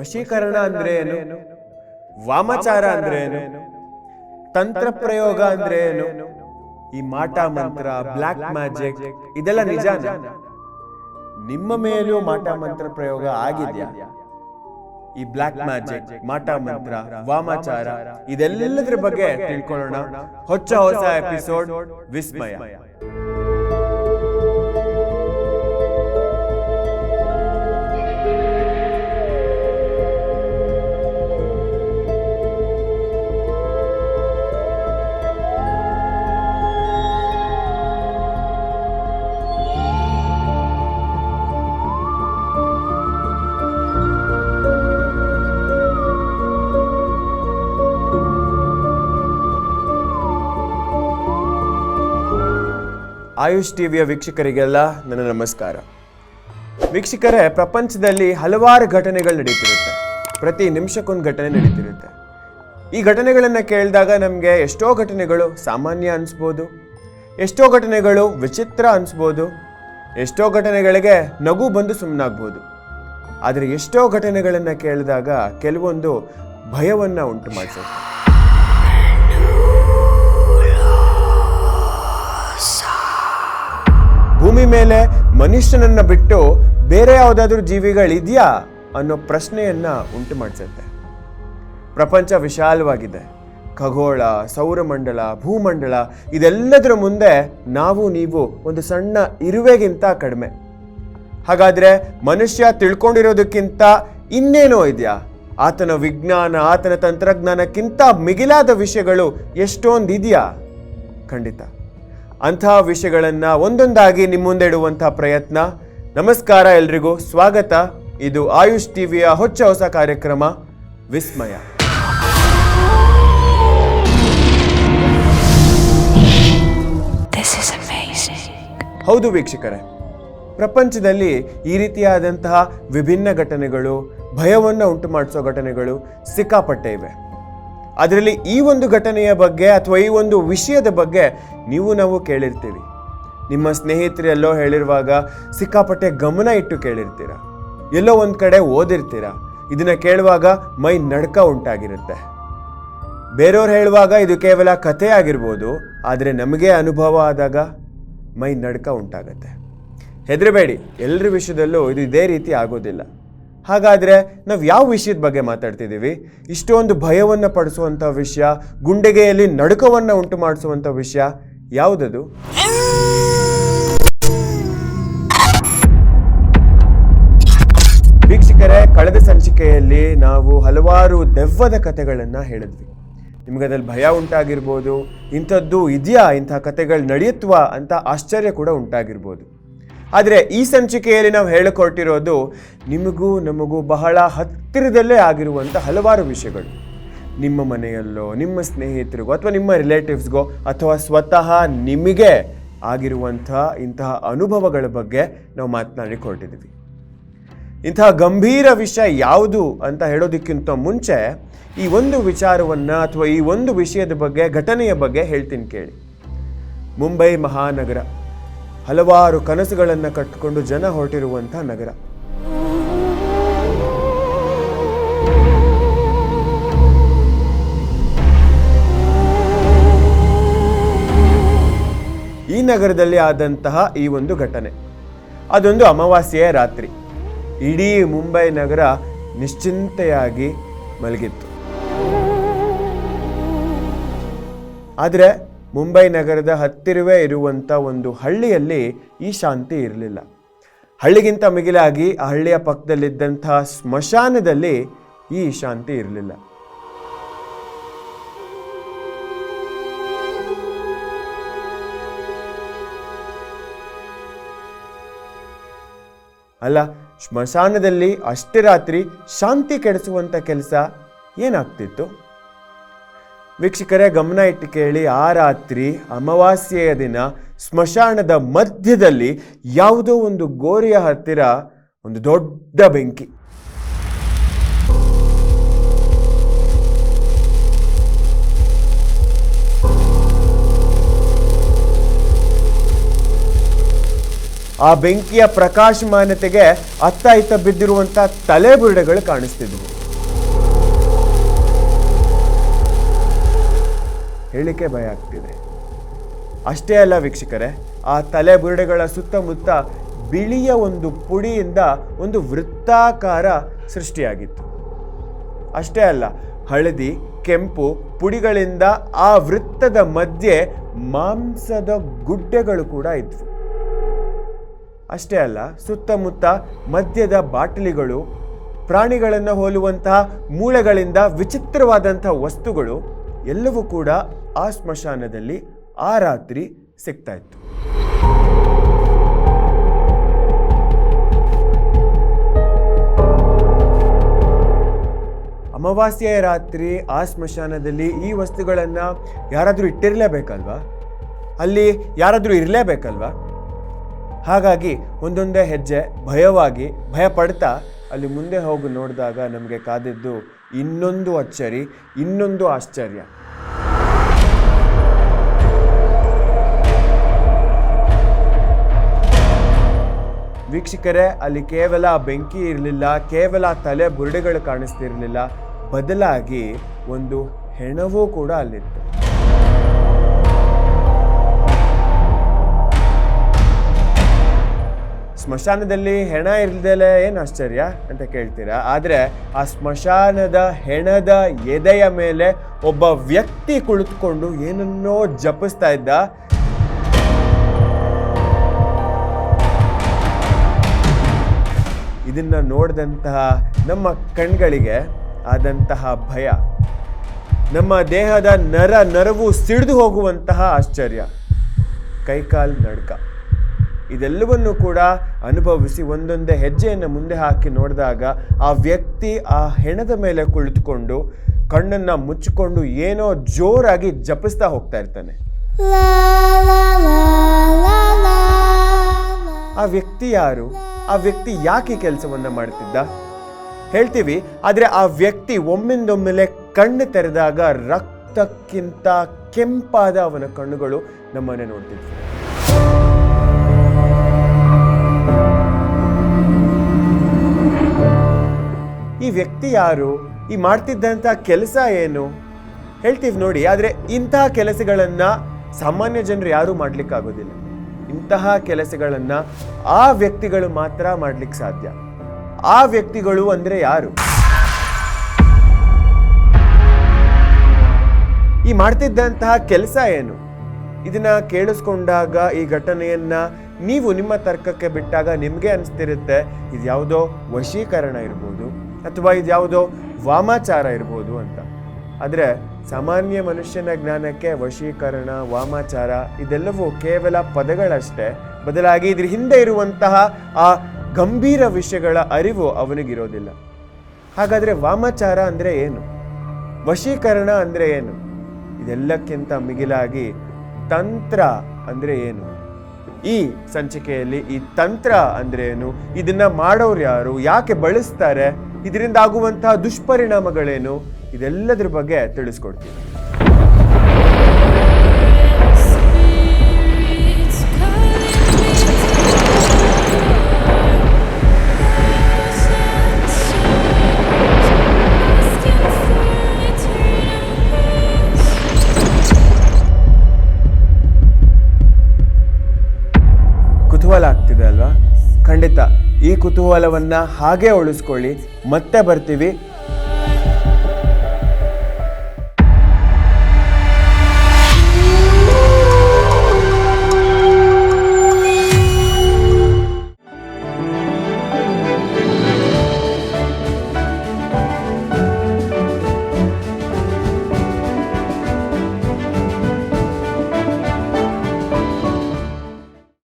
ವಶೀಕರಣ ಅಂದ್ರೆ ಏನು ವಾಮಾಚಾರ ಅಂದ್ರೆ ಏನು ತಂತ್ರ ಪ್ರಯೋಗ ಅಂದ್ರೆ ಏನು ಈ ಮಾಟ ಮಂತ್ರ ಬ್ಲಾಕ್ ಮ್ಯಾಜಿಕ್ ಇದೆಲ್ಲ ನಿಜ ನಿಮ್ಮ ಮೇಲೂ ಮಾಟ ಮಂತ್ರ ಪ್ರಯೋಗ ಆಗಿದ್ಯಾ? ಈ ಬ್ಲಾಕ್ ಮ್ಯಾಜಿಕ್ ಮಾಟ ಮಂತ್ರ ವಾಮಾಚಾರ ಇದೆಲ್ಲದರ ಬಗ್ಗೆ ತಿಳ್ಕೊಳ್ಳೋಣ. ಹೊಚ್ಚ ಹೊಸ ಎಪಿಸೋಡ್ ವಿಸ್ಮಯ. ಆಯುಷ್ ಟಿವಿಯ ವೀಕ್ಷಕರಿಗೆಲ್ಲ ನನ್ನ ನಮಸ್ಕಾರ. ವೀಕ್ಷಕರೇ, ಪ್ರಪಂಚದಲ್ಲಿ ಹಲವಾರು ಘಟನೆಗಳು ನಡೀತಿರುತ್ತೆ. ಪ್ರತಿ ನಿಮಿಷಕ್ಕೊಂದು ಘಟನೆ ನಡೀತಿರುತ್ತೆ. ಈ ಘಟನೆಗಳನ್ನು ಕೇಳಿದಾಗ ನಮಗೆ ಎಷ್ಟೋ ಘಟನೆಗಳು ಸಾಮಾನ್ಯ ಅನಿಸ್ಬೋದು. ಎಷ್ಟೋ ಘಟನೆಗಳು ವಿಚಿತ್ರ ಅನಿಸ್ಬೋದು. ಎಷ್ಟೋ ಘಟನೆಗಳಿಗೆ ನಗು ಬಂದು ಸುಮ್ಮನಾಗ್ಬೋದು ಆದರೆ ಎಷ್ಟೋ ಘಟನೆಗಳನ್ನು ಕೇಳಿದಾಗ ಕೆಲವೊಂದು ಭಯವನ್ನು ಉಂಟು ಮಾಡಿಸುತ್ತೆ ಭೂಮಿ ಮೇಲೆ ಮನುಷ್ಯನನ್ನ ಬಿಟ್ಟು ಬೇರೆ ಯಾವುದಾದ್ರೂ ಜೀವಿಗಳಿದೆಯಾ ಅನ್ನೋ ಪ್ರಶ್ನೆಯನ್ನ ಉಂಟು ಮಾಡಿಸುತ್ತೆ. ಪ್ರಪಂಚ ವಿಶಾಲವಾಗಿದೆ. ಖಗೋಳ, ಸೌರಮಂಡಲ, ಭೂಮಂಡಲ ಇದೆಲ್ಲದರ ಮುಂದೆ ನಾವು ನೀವು ಒಂದು ಸಣ್ಣ ಇರುವೆಗಿಂತ ಕಡಿಮೆ. ಹಾಗಾದ್ರೆ ಮನುಷ್ಯ ತಿಳ್ಕೊಂಡಿರೋದಕ್ಕಿಂತ ಇನ್ನೇನೋ ಇದೆಯಾ? ಆತನ ವಿಜ್ಞಾನ, ಆತನ ತಂತ್ರಜ್ಞಾನಕ್ಕಿಂತ ಮಿಗಿಲಾದ ವಿಷಯಗಳು ಎಷ್ಟೊಂದಿದೆಯಾ? ಖಂಡಿತ. ಅಂತಹ ವಿಷಯಗಳನ್ನು ಒಂದೊಂದಾಗಿ ನಿಮ್ಮ ಮುಂದೆ ಇಡುವಂತಹ ಪ್ರಯತ್ನ. ನಮಸ್ಕಾರ ಎಲ್ರಿಗೂ. ಸ್ವಾಗತ. ಇದು ಆಯುಷ್ ಟಿವಿಯ ಹೊಚ್ಚ ಹೊಸ ಕಾರ್ಯಕ್ರಮ ವಿಸ್ಮಯ. ಹೌದು ವೀಕ್ಷಕರೇ. ಪ್ರಪಂಚದಲ್ಲಿ ಈ ರೀತಿಯಾದಂತಹ ವಿಭಿನ್ನ ಘಟನೆಗಳು ಭಯವನ್ನು ಉಂಟು ಮಾಡಿಸೋ ಘಟನೆಗಳು ಸಿಕ್ಕಾಪಟ್ಟೆ ಇವೆ. ಅದರಲ್ಲಿ ಈ ಒಂದು ಘಟನೆಯ ಬಗ್ಗೆ ಅಥವಾ ಈ ಒಂದು ವಿಷಯದ ಬಗ್ಗೆ ನೀವು ನಾವು ಕೇಳಿರ್ತೀವಿ. ನಿಮ್ಮ ಸ್ನೇಹಿತರೆಲ್ಲೋ ಹೇಳಿರುವಾಗ ಸಿಕ್ಕಾಪಟ್ಟೆ ಗಮನ ಇಟ್ಟು ಕೇಳಿರ್ತೀರ. ಎಲ್ಲೋ ಒಂದು ಕಡೆ ಓದಿರ್ತೀರ. ಇದನ್ನು ಕೇಳುವಾಗ ಮೈ ನಡ್ಕ ಉಂಟಾಗಿರುತ್ತೆ. ಬೇರೆಯವ್ರು ಹೇಳುವಾಗ ಇದು ಕೇವಲ ಕಥೆ ಆಗಿರ್ಬೋದು, ಆದರೆ ನಮಗೆ ಅನುಭವ ಆದಾಗ ಮೈ ನಡ್ಕ ಉಂಟಾಗತ್ತೆ. ಹೆದರಬೇಡಿ ಎಲ್ಲರ ವಿಷಯದಲ್ಲೂ ಇದು ಇದೇ ರೀತಿ ಆಗೋದಿಲ್ಲ. ಹಾಗಾದರೆ ನಾವು ಯಾವ ವಿಷಯದ ಬಗ್ಗೆ ಮಾತಾಡ್ತಿದ್ದೀವಿ? ಇಷ್ಟೊಂದು ಭಯವನ್ನು ಪಡಿಸುವಂಥ ವಿಷಯ, ಗುಂಡೆಗೆಯಲ್ಲಿ ನಡುಕವನ್ನು ಉಂಟು ಮಾಡಿಸುವಂಥ ವಿಷಯ, ಯಾವುದದು? ವೀಕ್ಷಕರೇ, ಕಳೆದ ಸಂಚಿಕೆಯಲ್ಲಿ ನಾವು ಹಲವಾರು ದೆವ್ವದ ಕಥೆಗಳನ್ನು ಹೇಳಿದ್ವಿ. ನಿಮ್ಗೆ ಅದ್ರಲ್ಲಿ ಭಯ ಉಂಟಾಗಿರ್ಬೋದು, ಇಂಥದ್ದು ಇದೆಯಾ ಇಂಥ ಕಥೆಗಳು ನಡೆಯುತ್ತವಾ ಅಂತ ಆಶ್ಚರ್ಯ ಕೂಡ ಉಂಟಾಗಿರ್ಬೋದು. ಆದರೆ ಈ ಸಂಚಿಕೆಯಲ್ಲಿ ನಾವು ಹೇಳಿಕೊಟ್ಟಿರೋದು ನಿಮಗೂ ನಮಗೂ ಬಹಳ ಹತ್ತಿರದಲ್ಲೇ ಆಗಿರುವಂಥ ಹಲವಾರು ವಿಷಯಗಳು. ನಿಮ್ಮ ಮನೆಯಲ್ಲೋ, ನಿಮ್ಮ ಸ್ನೇಹಿತರಿಗೋ ಅಥವಾ ನಿಮ್ಮ ರಿಲೇಟಿವ್ಸ್ಗೋ ಅಥವಾ ಸ್ವತಃ ನಿಮಗೆ ಆಗಿರುವಂಥ ಇಂತಹ ಅನುಭವಗಳ ಬಗ್ಗೆ ನಾವು ಮಾತನಾಡಿ ಕೊಟ್ಟಿದ್ದೀವಿ. ಇಂತಹ ಗಂಭೀರ ವಿಷಯ ಯಾವುದು ಅಂತ ಹೇಳೋದಕ್ಕಿಂತ ಮುಂಚೆ ಈ ಒಂದು ವಿಚಾರವನ್ನು ಅಥವಾ ಈ ಒಂದು ವಿಷಯದ ಬಗ್ಗೆ ಘಟನೆಯ ಬಗ್ಗೆ ಹೇಳ್ತೀನಿ ಕೇಳಿ. ಮುಂಬೈ ಮಹಾನಗರ ಹಲವಾರು ಕನಸುಗಳನ್ನು ಕಟ್ಟಿಕೊಂಡು ಜನ ಹೊರಟಿರುವಂಥ ನಗರ. ಈ ನಗರದಲ್ಲಿ ಆದಂತಹ ಈ ಒಂದು ಘಟನೆ. ಅದೊಂದು ಅಮಾವಾಸ್ಯೆಯ ರಾತ್ರಿ. ಇಡೀ ಮುಂಬೈ ನಗರ ನಿಶ್ಚಿಂತೆಯಾಗಿ ಮಲಗಿತ್ತು. ಆದರೆ ಮುಂಬೈ ನಗರದ ಹತ್ತಿರವೇ ಇರುವಂಥ ಒಂದು ಹಳ್ಳಿಯಲ್ಲಿ ಈ ಶಾಂತಿ ಇರಲಿಲ್ಲ. ಹಳ್ಳಿಗಿಂತ ಮಿಗಿಲಾಗಿ ಆ ಹಳ್ಳಿಯ ಪಕ್ಕದಲ್ಲಿದ್ದಂಥ ಸ್ಮಶಾನದಲ್ಲಿ ಈ ಶಾಂತಿ ಇರಲಿಲ್ಲ. ಅಲ್ಲ, ಸ್ಮಶಾನದಲ್ಲಿ ಅಷ್ಟೇ ರಾತ್ರಿ ಶಾಂತಿ ಕೆಡಿಸುವಂಥ ಕೆಲಸ ಏನಾಗ್ತಿತ್ತು? ವೀಕ್ಷಕರೇ, ಗಮನ ಇಟ್ಟು ಕೇಳಿ, ಆ ರಾತ್ರಿ ಅಮಾವಾಸ್ಯೆಯ ದಿನ ಸ್ಮಶಾನದ ಮಧ್ಯದಲ್ಲಿ ಯಾವುದೋ ಒಂದು ಗೋರಿಯ ಹತ್ತಿರ ಒಂದು ದೊಡ್ಡ ಬೆಂಕಿ. ಆ ಬೆಂಕಿಯ ಪ್ರಕಾಶಮಾನತೆಗೆ ಅತ್ತ ಇತ್ತ ಬಿದ್ದಿರುವಂಥ ತಲೆಬುರುಡೆಗಳು ಕಾಣಿಸ್ತಿದ್ವು. ಹೇಳಿಕೆ ಭಯ ಆಗ್ತಿದೆ. ಅಷ್ಟೇ ಅಲ್ಲ ವೀಕ್ಷಕರೇ, ಆ ತಲೆ ಬುರುಡೆಗಳ ಸುತ್ತಮುತ್ತ ಬಿಳಿಯ ಒಂದು ಪುಡಿಯಿಂದ ಒಂದು ವೃತ್ತಾಕಾರ ಸೃಷ್ಟಿಯಾಗಿತ್ತು. ಅಷ್ಟೇ ಅಲ್ಲ, ಹಳದಿ, ಕೆಂಪು ಪುಡಿಗಳಿಂದ ಆ ವೃತ್ತದ ಮಧ್ಯೆ ಮಾಂಸದ ಗುಡ್ಡೆಗಳು ಕೂಡ ಇದ್ವು. ಅಷ್ಟೇ ಅಲ್ಲ, ಸುತ್ತಮುತ್ತ ಮದ್ಯದ ಬಾಟಲಿಗಳು, ಪ್ರಾಣಿಗಳನ್ನು ಹೋಲುವಂತಹ ಮೂಳೆಗಳಿಂದ ವಿಚಿತ್ರವಾದಂತಹ ವಸ್ತುಗಳು ಎಲ್ಲವೂ ಕೂಡ ಆ ಸ್ಮಶಾನದಲ್ಲಿ ಆ ರಾತ್ರಿ ಸಿಗ್ತಾ ಇತ್ತು. ಅಮಾವಾಸ್ಯೆಯ ರಾತ್ರಿ ಆ ಸ್ಮಶಾನದಲ್ಲಿ ಈ ವಸ್ತುಗಳನ್ನು ಯಾರಾದರೂ ಇಟ್ಟಿರಲೇಬೇಕಲ್ವಾ? ಅಲ್ಲಿ ಯಾರಾದರೂ ಇರಲೇಬೇಕಲ್ವಾ? ಹಾಗಾಗಿ ಒಂದೊಂದೇ ಹೆಜ್ಜೆ ಭಯವಾಗಿ ಭಯ ಪಡ್ತಾ ಅಲ್ಲಿ ಮುಂದೆ ಹೋಗಿ ನೋಡಿದಾಗ ನಮಗೆ ಕಾದಿದ್ದು ಇನ್ನೊಂದು ಅಚ್ಚರಿ, ಇನ್ನೊಂದು ಆಶ್ಚರ್ಯ. ವೀಕ್ಷಕರೇ, ಅಲ್ಲಿ ಕೇವಲ ಬೆಂಕಿ ಇರಲಿಲ್ಲ, ಕೇವಲ ತಲೆ ಬುರುಡೆಗಳು ಕಾಣಿಸ್ತಿರಲಿಲ್ಲ. ಬದಲಾಗಿ ಒಂದು ಹೆಣವೂ ಕೂಡ ಅಲ್ಲಿತ್ತು. ಸ್ಮಶಾನದಲ್ಲಿ ಹೆಣ ಇಲ್ದಲೆ ಏನು ಆಶ್ಚರ್ಯ ಅಂತ ಕೇಳ್ತೀರಾ? ಆದರೆ ಆ ಸ್ಮಶಾನದ ಹೆಣದ ಎದೆಯ ಮೇಲೆ ಒಬ್ಬ ವ್ಯಕ್ತಿ ಕುಳಿತುಕೊಂಡು ಏನನ್ನೋ ಜಪಿಸ್ತಾ ಇದ್ದ. ಇದನ್ನ ನೋಡಿದಂತಹ ನಮ್ಮ ಕಣ್ಗಳಿಗೆ ಆದಂತಹ ಭಯ. ನಮ್ಮ ದೇಹದ ನರ ನರವು ಸಿಡಿದು ಹೋಗುವಂತಹ ಆಶ್ಚರ್ಯ. ಕೈಕಾಲು ನಡ್ಕ. ಇದೆಲ್ಲವನ್ನು ಕೂಡ ಅನುಭವಿಸಿ ಒಂದೊಂದೇ ಹೆಜ್ಜೆಯನ್ನು ಮುಂದೆ ಹಾಕಿ ನೋಡಿದಾಗ ಆ ವ್ಯಕ್ತಿ ಆ ಹೆಣದ ಮೇಲೆ ಕುಳಿತುಕೊಂಡು ಕಣ್ಣನ್ನು ಮುಚ್ಚಿಕೊಂಡು ಏನೋ ಜೋರಾಗಿ ಜಪಿಸ್ತಾ ಹೋಗ್ತಾ ಇರ್ತಾನೆ. ಆ ವ್ಯಕ್ತಿ ಯಾರು? ಆ ವ್ಯಕ್ತಿ ಯಾಕೆ ಕೆಲಸವನ್ನ ಮಾಡ್ತಿದ್ದ? ಹೇಳ್ತೀವಿ, ಆದರೆ ಆ ವ್ಯಕ್ತಿ ಒಮ್ಮಿಂದೊಮ್ಮೆಲೆ ಕಣ್ಣು ತೆರೆದಾಗ ರಕ್ತಕ್ಕಿಂತ ಕೆಂಪಾದ ಅವನ ಕಣ್ಣುಗಳು ನಮ್ಮನ್ನೇ ನೋಡ್ತಿದ್ವಿ. ಈ ವ್ಯಕ್ತಿ ಯಾರು? ಈ ಮಾಡ್ತಿದ್ದಂಥ ಕೆಲಸ ಏನು? ಹೇಳ್ತೀವಿ ನೋಡಿ, ಆದರೆ ಇಂತಹ ಕೆಲಸಗಳನ್ನು ಸಾಮಾನ್ಯ ಜನರು ಯಾರೂ ಮಾಡ್ಲಿಕ್ಕಾಗೋದಿಲ್ಲ. ಇಂತಹ ಕೆಲಸಗಳನ್ನು ಆ ವ್ಯಕ್ತಿಗಳು ಮಾತ್ರ ಮಾಡಲಿಕ್ಕೆ ಸಾಧ್ಯ. ಆ ವ್ಯಕ್ತಿಗಳು ಅಂದರೆ ಯಾರು? ಈ ಮಾಡ್ತಿದ್ದಂತಹ ಕೆಲಸ ಏನು? ಇದನ್ನ ಕೇಳಿಸ್ಕೊಂಡಾಗ ಈ ಘಟನೆಯನ್ನ ನೀವು ನಿಮ್ಮ ತರ್ಕಕ್ಕೆ ಬಿಟ್ಟಾಗ ನಿಮಗೆ ಅನಿಸ್ತಿರುತ್ತೆ ಇದು ಯಾವುದೋ ವಶೀಕರಣ ಇರ್ಬೋದು ಅಥವಾ ಇದು ಯಾವುದೋ ವಾಮಾಚಾರ ಇರ್ಬೋದು ಅಂತ. ಆದರೆ ಸಾಮಾನ್ಯ ಮನುಷ್ಯನ ಜ್ಞಾನಕ್ಕೆ ವಶೀಕರಣ, ವಾಮಾಚಾರ ಇದೆಲ್ಲವೂ ಕೇವಲ ಪದಗಳಷ್ಟೇ. ಬದಲಾಗಿ ಇದ್ರ ಹಿಂದೆ ಇರುವಂತಹ ಆ ಗಂಭೀರ ವಿಷಯಗಳ ಅರಿವು ಅವನಿಗಿರೋದಿಲ್ಲ. ಹಾಗಾದರೆ ವಾಮಾಚಾರ ಅಂದರೆ ಏನು? ವಶೀಕರಣ ಅಂದರೆ ಏನು? ಇದೆಲ್ಲಕ್ಕಿಂತ ಮಿಗಿಲಾಗಿ ತಂತ್ರ ಅಂದರೆ ಏನು? ಈ ಸಂಚಿಕೆಯಲ್ಲಿ ಈ ತಂತ್ರ ಅಂದ್ರೆ ಏನು? ಇದನ್ನು ಮಾಡೋರು ಯಾರು? ಯಾಕೆ ಬಳಸ್ತಾರೆ? ಇದರಿಂದ ಆಗುವಂತಹ ದುಷ್ಪರಿಣಾಮಗಳೇನು? ಇದೆಲ್ಲದ್ರ ಬಗ್ಗೆ ತಿಳಿಸ್ಕೊಡ್ತೀನಿ ಕುತೂಹಲ ಆಗ್ತಿದೆ ಅಲ್ವಾ? ಖಂಡಿತ. ಈ ಕುತೂಹಲವನ್ನ ಹಾಗೆ ಉಳಿಸ್ಕೊಳ್ಳಿ. ಮತ್ತೆ ಬರ್ತೀವಿ.